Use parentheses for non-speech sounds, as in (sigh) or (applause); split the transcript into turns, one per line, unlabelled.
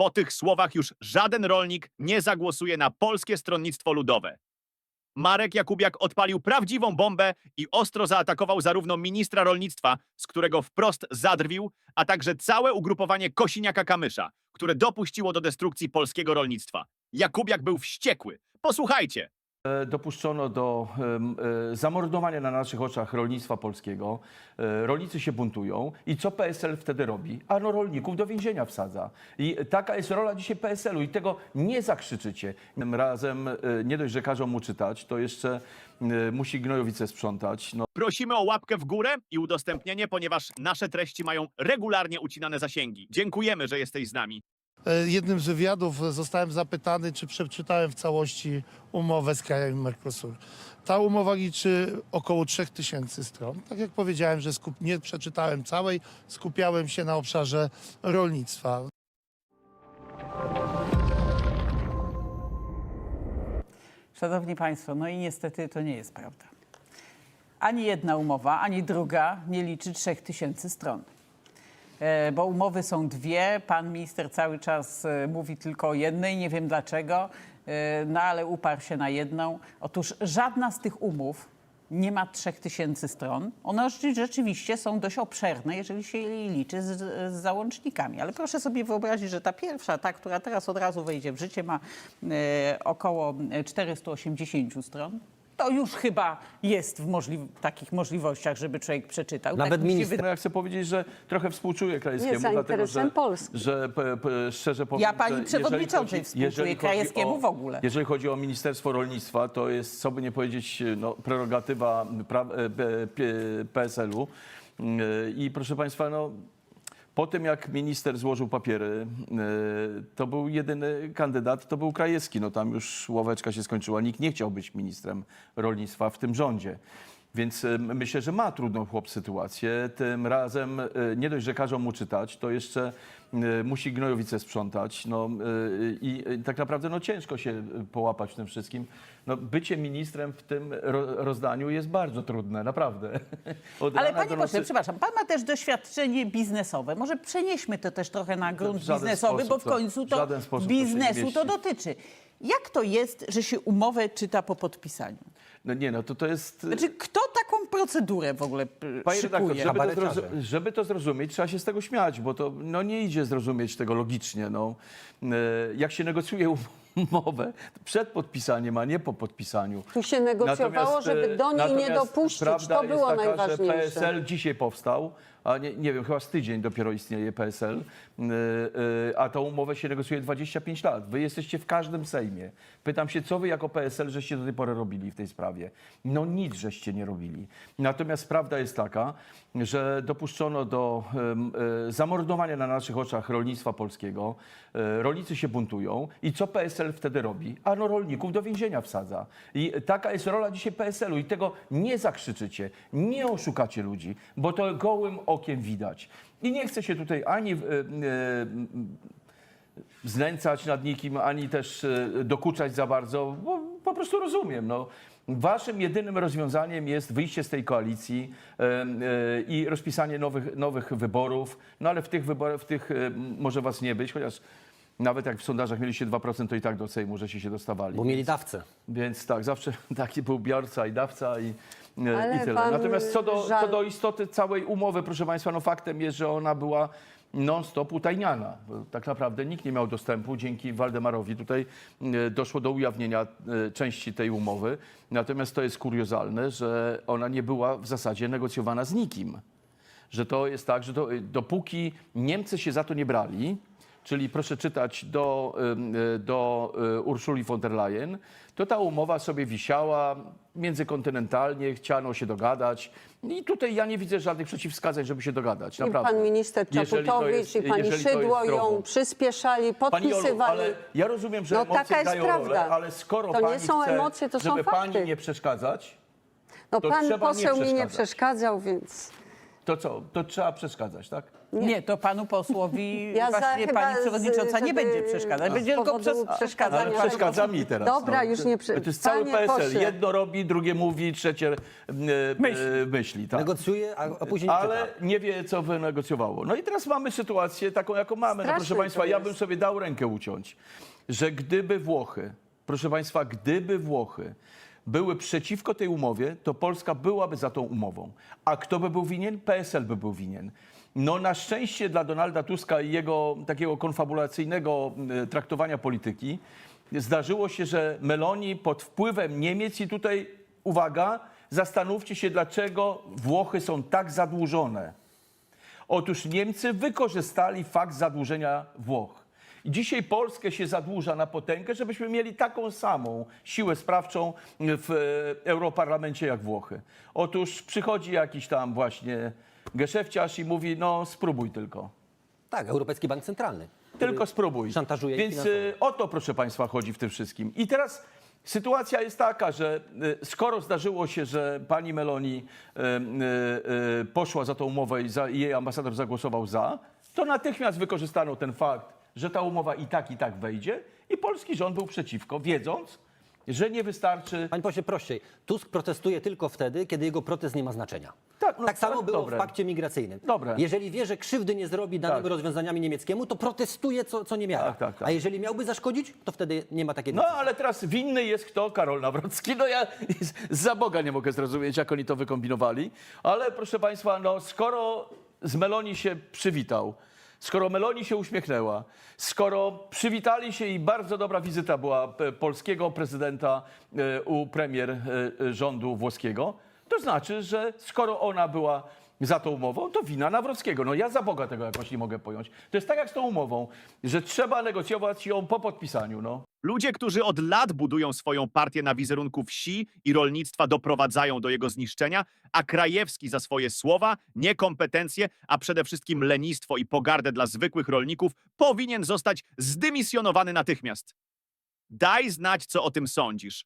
Po tych słowach już żaden rolnik nie zagłosuje na Polskie Stronnictwo Ludowe. Marek Jakubiak odpalił prawdziwą bombę i ostro zaatakował zarówno ministra rolnictwa, z którego wprost zadrwił, a także całe ugrupowanie Kosiniaka-Kamysza, które dopuściło do destrukcji polskiego rolnictwa. Jakubiak był wściekły. Posłuchajcie.
E, dopuszczono do e, zamordowania na naszych oczach rolnictwa polskiego. E, Rolnicy się buntują. I co PSL wtedy robi? Ano rolników do więzienia wsadza. I taka jest rola dzisiaj PSL-u i tego nie zakrzyczycie. Tym razem nie dość, że każą mu czytać, to jeszcze musi gnojowice sprzątać. No,
Prosimy o łapkę w górę i udostępnienie, ponieważ nasze treści mają regularnie ucinane zasięgi. Dziękujemy, że jesteś z nami.
E, Jednym z wywiadów zostałem zapytany, czy przeczytałem w całości umowę z krajami Mercosur. Ta umowa liczy około 3000 stron. Tak jak powiedziałem, że skup... nie przeczytałem całej, skupiałem się na obszarze rolnictwa.
Szanowni Państwo, no i niestety to nie jest prawda. Ani jedna umowa, ani druga nie liczy 3000 stron. E, Bo umowy są dwie, pan minister cały czas e, mówi tylko o jednej, nie wiem dlaczego, e, no ale uparł się na jedną. Otóż żadna z tych umów nie ma 3000 stron. One rzeczy- rzeczywiście są dość obszerne, jeżeli się je liczy z, z załącznikami. Ale proszę sobie wyobrazić, że ta pierwsza, ta, która teraz od razu wejdzie w życie, ma około 480 stron. To już chyba jest w możli- takich możliwościach, żeby człowiek przeczytał.
Nawet
tak mi się
minister-
wydaje.
no ja chcę powiedzieć, że trochę współczuję Krajewskiemu,
Nie, za
dlatego
interesem
że,
Polski.
że p, p, szczerze powiem,
Ja pani
że
przewodniczącej współczuję,
jeżeli chodzi
Krajewskiemu
o-
w ogóle.
Jeżeli chodzi o Ministerstwo Rolnictwa, to jest, co by nie powiedzieć, no, prerogatywa pra, e, P- P- PSL-u. Yy, I proszę Państwa, no, po tym jak minister złożył papiery, yy, to był jedyny kandydat, to był Krajewski. No tam już ławeczka się skończyła. Nikt nie chciał być ministrem rolnictwa w tym rządzie. Więc y, myślę, że ma trudną chłop sytuację. Tym razem y, nie dość, że każą mu czytać, to jeszcze y, musi gnojowice sprzątać. No, I tak naprawdę no, ciężko się połapać w tym wszystkim. No, bycie ministrem w tym ro, rozdaniu jest bardzo trudne, naprawdę. (laughs) Od
Ale panie pośle,
nocy-
przepraszam, pan ma też doświadczenie biznesowe. Może przenieśmy to też trochę na grunt biznesowy,
sposób
bo w
to-
końcu to
to
biznesu to
mieści.
dotyczy. Jak to jest, że się umowę czyta po podpisaniu?
No nie, no to to jest...
Znaczy, kto taką procedurę w ogóle y,
Panie redaktor,
szykuje?
żeby to,
Kabareciarze.
zrozu- żeby to zrozumieć, trzeba się z tego śmiać, bo to no, nie idzie zrozumieć tego logicznie. No. E, Jak się negocjuje (laughs) umowę przed podpisaniem, a nie po podpisaniu.
Tu się negocjowało,
Natomiast,
żeby do niej nie
natomiast
dopuścić.
prawda
To
jest
było
taka,
najważniejsze.
Że PSL dzisiaj powstał, a nie, nie wiem, chyba z tydzień dopiero istnieje PSL, e, e, a tą umowę się negocjuje 25 lat. Wy jesteście w każdym Sejmie. Pytam się, co wy jako PSL żeście do tej pory robili w tej sprawie? No nic żeście nie robili. Natomiast prawda jest taka, że dopuszczono do e, zamordowania na naszych oczach rolnictwa polskiego. E, Rolnicy się buntują. I co PSL wtedy robi? Ano rolników do więzienia wsadza. I taka jest rola dzisiaj PSL-u i tego nie zakrzyczycie, nie oszukacie ludzi, bo to gołym okiem widać. I nie chcę się tutaj ani... e, e, znęcać nad nikim, ani też e, dokuczać za bardzo, bo po prostu rozumiem. No. Waszym jedynym rozwiązaniem jest wyjście z tej koalicji i rozpisanie nowych, nowych wyborów, no ale w tych wyborach, w tych może was nie być, chociaż nawet jak w sondażach mieliście 2%, to i tak do Sejmu żeście się dostawali.
Bo mieli dawcę.
Więc tak, zawsze (laughs) taki był biorca i dawca i, e,
Ale
i tyle.
pan
Natomiast co do,
żal-
co do istoty całej umowy, proszę Państwa, no faktem jest, że ona była non-stop utajniana. Bo Tak naprawdę nikt nie miał dostępu. Dzięki Waldemarowi tutaj e, doszło do ujawnienia e, części tej umowy. Natomiast to jest kuriozalne, że ona nie była w zasadzie negocjowana z nikim że to jest tak, że to, dopóki Niemcy się za to nie brali, czyli proszę czytać do, y, do y, Urszuli von der Leyen, to ta umowa sobie wisiała międzykontynentalnie, chciano się dogadać. I tutaj ja nie widzę żadnych przeciwwskazań, żeby się dogadać.
I
Naprawdę.
pan minister Czaputowicz
jest-
i pani Szydło ją przyspieszali, podpisywali.
ale ja rozumiem, że
No,
emocje
taka jest prawda.
rolę, ale skoro
To nie
pani
są
chce,
emocje, to są
żeby
fakty.
pani nie przeszkadzać,
No pan
trzeba nie
poseł mi nie przeszkadzał, więc
to co? To trzeba przeszkadzać, tak?
Nie, to panu posłowi (laughs)
Ja za-
właśnie
chyba
pani
z-
przewodnicząca nie
żeby
będzie przeszkadzać.
z
Będzie tylko przez...
przeszkadzania-
Ale przeszkadza mi teraz.
Dobra,
no.
już nie przy-
To jest cały PSL.
pośle.
Jedno robi, drugie mówi, trzecie e,
Myśli.
e, myśli tak.
Negocjuje, a, a później nie
Ale
czyta.
nie wie, co wynegocjowało. No i teraz mamy sytuację taką, jaką mamy. No, proszę Państwa, ja bym sobie dał rękę uciąć, że gdyby Włochy, proszę Państwa, gdyby Włochy były przeciwko tej umowie, to Polska byłaby za tą umową. A kto by był winien? PSL by był winien. No na szczęście dla Donalda Tuska i jego takiego konfabulacyjnego e, traktowania polityki zdarzyło się, że Meloni pod wpływem Niemiec i tutaj, uwaga, zastanówcie się, dlaczego Włochy są tak zadłużone. Otóż Niemcy wykorzystali fakt zadłużenia Włoch. Dzisiaj Polskę się zadłuża na potęgę, żebyśmy mieli taką samą siłę sprawczą w e, Europarlamencie jak Włochy. Otóż przychodzi jakiś tam właśnie geszefciarz i mówi, no spróbuj tylko.
Tak, Europejski Bank Centralny.
Tylko spróbuj.
Szantażuje ich
Więc
finansowo.
y, o to, proszę Państwa, chodzi w tym wszystkim. I teraz sytuacja jest taka, że y, skoro zdarzyło się, że pani Meloni y, y, y, poszła za tą umowę i, za, i jej ambasador zagłosował za, to natychmiast wykorzystano ten fakt, że ta umowa i tak, i tak wejdzie i polski rząd był przeciwko, wiedząc, że nie wystarczy...
Panie pośle, prościej. Tusk protestuje tylko wtedy, kiedy jego protest nie ma znaczenia.
Tak, no,
tak samo
tak,
było
dobre.
w pakcie migracyjnym.
Dobre.
Jeżeli wie, że krzywdy nie zrobi danego
Tak.
rozwiązaniami niemieckiemu, to protestuje co, co nie miała.
Tak, tak, tak.
A jeżeli miałby zaszkodzić, to wtedy nie ma takiej
No
decyzji.
ale teraz winny jest kto? Karol Nawrocki. No ja za Boga nie mogę zrozumieć, jak oni to wykombinowali. Ale proszę Państwa, no skoro z Meloni się przywitał, skoro Meloni się uśmiechnęła, skoro przywitali się i bardzo dobra wizyta była e, polskiego prezydenta e, u premier e, rządu włoskiego, to znaczy, że skoro ona była za tą umową, to wina Nawrockiego. No ja za Boga tego jakoś nie mogę pojąć. To jest tak jak z tą umową, że trzeba negocjować ją po podpisaniu. No.
Ludzie, którzy od lat budują swoją partię na wizerunku wsi i rolnictwa, doprowadzają do jego zniszczenia, a Krajewski za swoje słowa, niekompetencje, a przede wszystkim lenistwo i pogardę dla zwykłych rolników powinien zostać zdymisjonowany natychmiast. Daj znać, co o tym sądzisz.